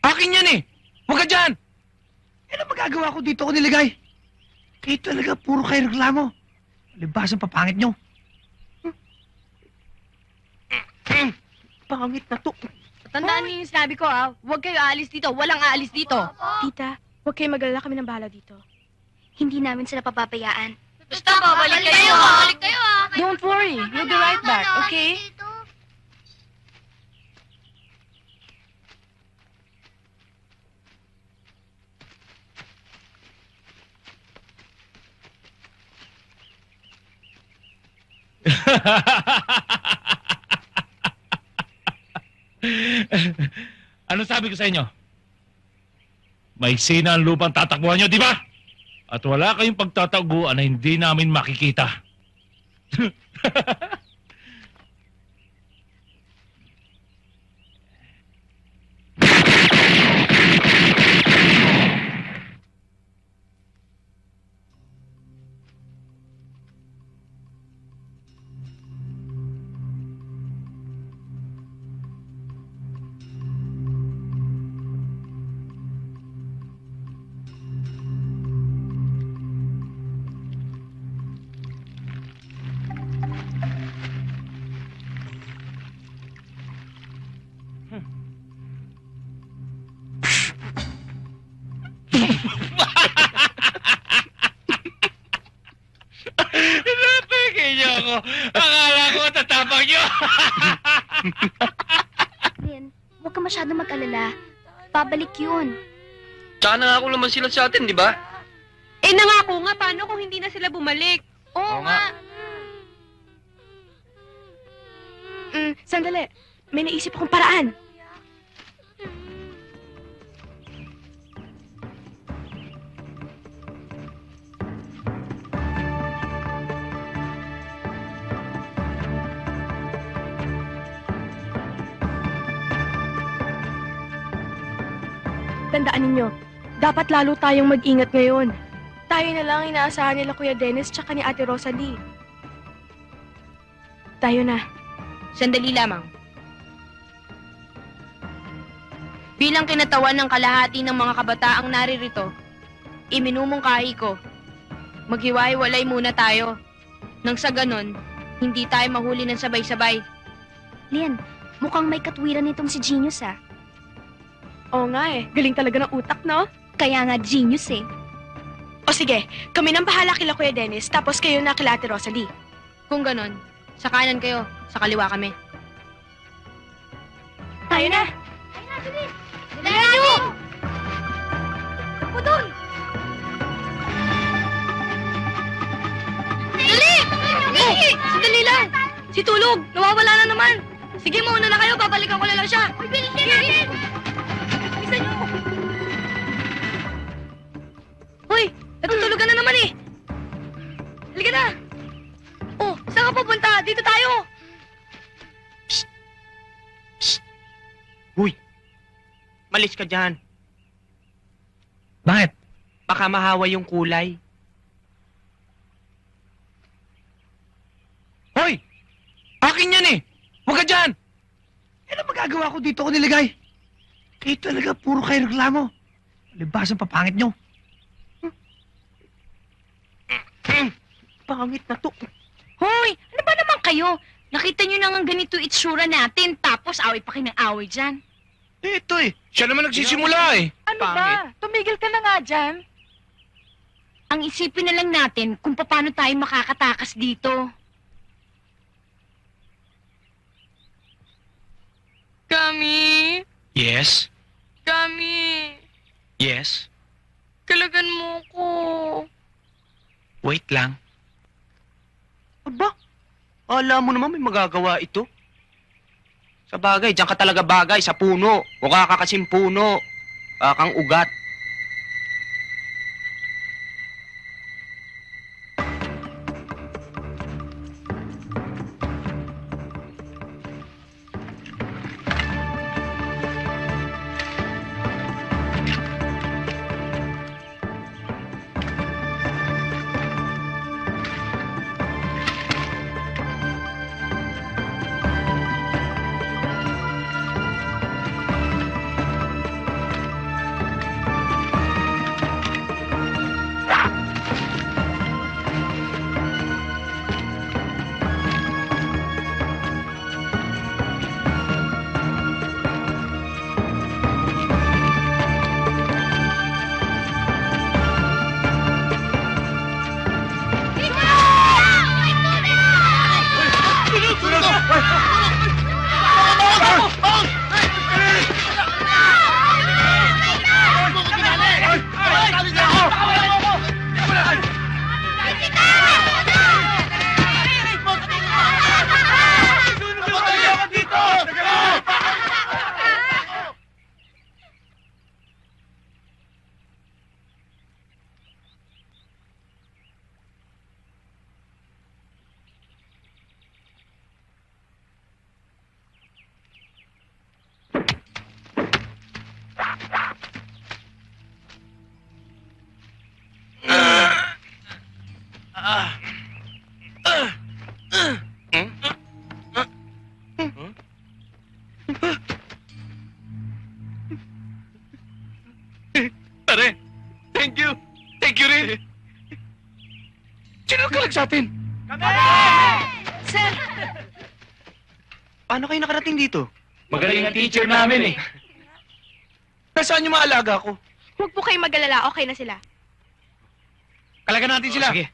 Akin yan eh! Huwag ka dyan! Ano magagawa ko dito ko nilagay? Kayo talaga, puro kayo reklamo. Libasan papangit nyo. Pangit na to. Tandaan niyo yung sinabi ko, ah. Huwag kayo aalis dito. Walang aalis dito. Tita, huwag kayo mag-alala kami ng bahala dito. Hindi namin sila papabayaan. Basta, babalik kayo, babalik kayo, ah. Don't worry, we'll be right back, okay? ano sabi ko sa inyo? Maiksi na ang lupang tatakbuhan nyo, di ba? At wala kayong pagtataguan na hindi namin makikita. Ako. Akala ko tatapang niyo. Lin, huwag ka masyado mag-alala. Babalik yun. Tsaka nangako naman sila sa atin, di ba? Eh, nangako nga. Paano kung hindi na sila bumalik? Oo nga. Mm, sandali. May naisip akong paraan. Tandaan ninyo, dapat lalo tayong mag-ingat ngayon. Tayo na lang ang inaasahan nila Kuya Dennis tsaka ni Ate Rosalie. Tayo na. Sandali lamang. Bilang kinatawan ng kalahati ng mga kabataang naririto, iminumungkahi ko, maghiwa-hiwalay muna tayo. Nang sa ganon, hindi tayo mahuli ng sabay-sabay. Lin, mukhang may katwiran nitong si Genius ah. Oo nga eh, galing talaga ng utak, no? Kaya nga genius eh. O sige, kami nang bahala kila Kuya Dennis, tapos kayo na kila Ate Rosalie. Kung ganon, sa kanan kayo, sa kaliwa kami. Tayo na! Dali nyo! Pudol! Dali! Oh, sandali lang! Si Tulog, nawawala na naman! Sige, mauna na kayo, babalikan ko na lang siya! Uy, bilisin natin! Ka na naman eh! Halika na! Oh, saan ka pupunta? Dito tayo! Malis ka dyan. Bakit? Baka mahawa yung kulay. Hoy! Akin yan eh! Huwag ka dyan! Ano magagawa ko dito ko nilagay? Kayo talaga, puro kayo reklamo. Libasan papangit nyo. Pangit na to. Hoy, ano ba naman kayo? Nakita niyo na nga ganito itsura natin, tapos away pa kayo ng away dyan. Eh, ito eh. Siya naman nagsisimula eh. Ano Pangit. ba? Tumigil ka na nga dyan. Ang isipin na lang natin kung paano tayo makakatakas dito. Kami, Yes? kami, Yes? kalagan mo ko. Wait lang. Aba, alam mo naman may magagawa ito. Sa bagay, diyan ka talaga bagay, sa puno. Mukha ka kasing puno. Kakang ugat. Nagkalag sa atin? Sir! Paano kayo nakarating dito? Magaling ang teacher namin eh. Nasaan yung mga alaga ko? Huwag po kayong mag-alala, okay na sila. Kalagan natin sila. Sige.